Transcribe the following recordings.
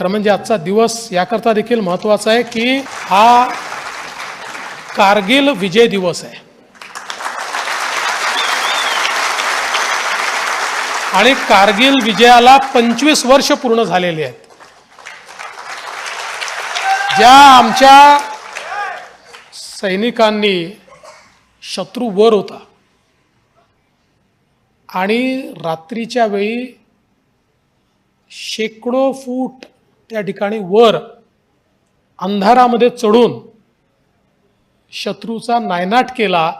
खरं म्हणजे आजचा दिवस याकरता देखील महत्त्वाचा आहे की हा कारगिल विजय दिवस आहे. आणि कारगिल विजयाला पंचवीस वर्ष पूर्ण झालेली आहेत. ज्या आमच्या सैनिकांनी शत्रू वर होता आणि रात्रीच्या वेळी शेकडो फूट त्या ठिकाणी वर अंधारामध्ये चढून शत्रूचा नायनाट केला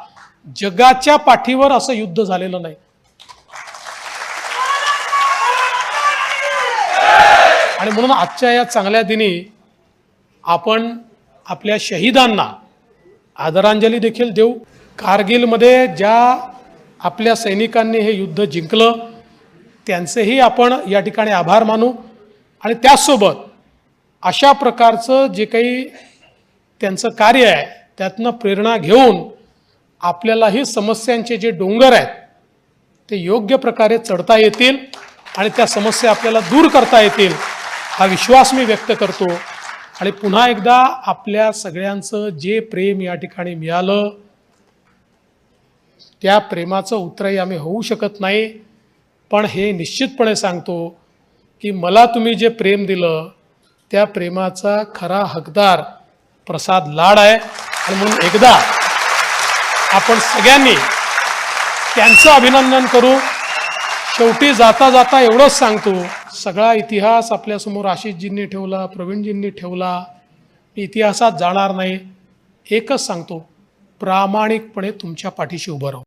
जगाच्या पाठीवर असं युद्ध झालेलं नाही. आणि म्हणून आजच्या या चांगल्या दिनी आपण आपल्या शहीदांना आदरांजली देखील देऊ. कारगिलमध्ये ज्या आपल्या सैनिकांनी हे युद्ध जिंकलं त्यांचेही आपण या ठिकाणी आभार मानू. आणि त्याचसोबत अशा प्रकारचं जे काही त्यांचं कार्य आहे त्यातनं प्रेरणा घेऊन आपल्यालाही समस्यांचे जे डोंगर आहेत ते योग्य प्रकारे चढता येतील आणि त्या समस्या आपल्याला दूर करता येतील हा विश्वास मी व्यक्त करतो. आणि पुन्हा एकदा आपल्या सगळ्यांचं जे प्रेम या ठिकाणी मिळालं त्या प्रेमाचं उत्तरही आम्ही होऊ शकत नाही पण हे निश्चितपणे सांगतो की मला तुम्ही जे प्रेम दिलं त्या प्रेमाचा खरा हकदार प्रसाद लाड आहे. आणि म्हणून एकदा आपण सगळ्यांनी त्यांचं अभिनंदन करू. शेवटी जाता जाता एवढंच सांगतो सगळा इतिहास आपल्यासमोर आशिषजींनी ठेवला प्रवीणजींनी ठेवला. मी इतिहासात जाणार नाही. एकच सांगतो प्रामाणिकपणे तुमच्या पाठीशी उभं राहू.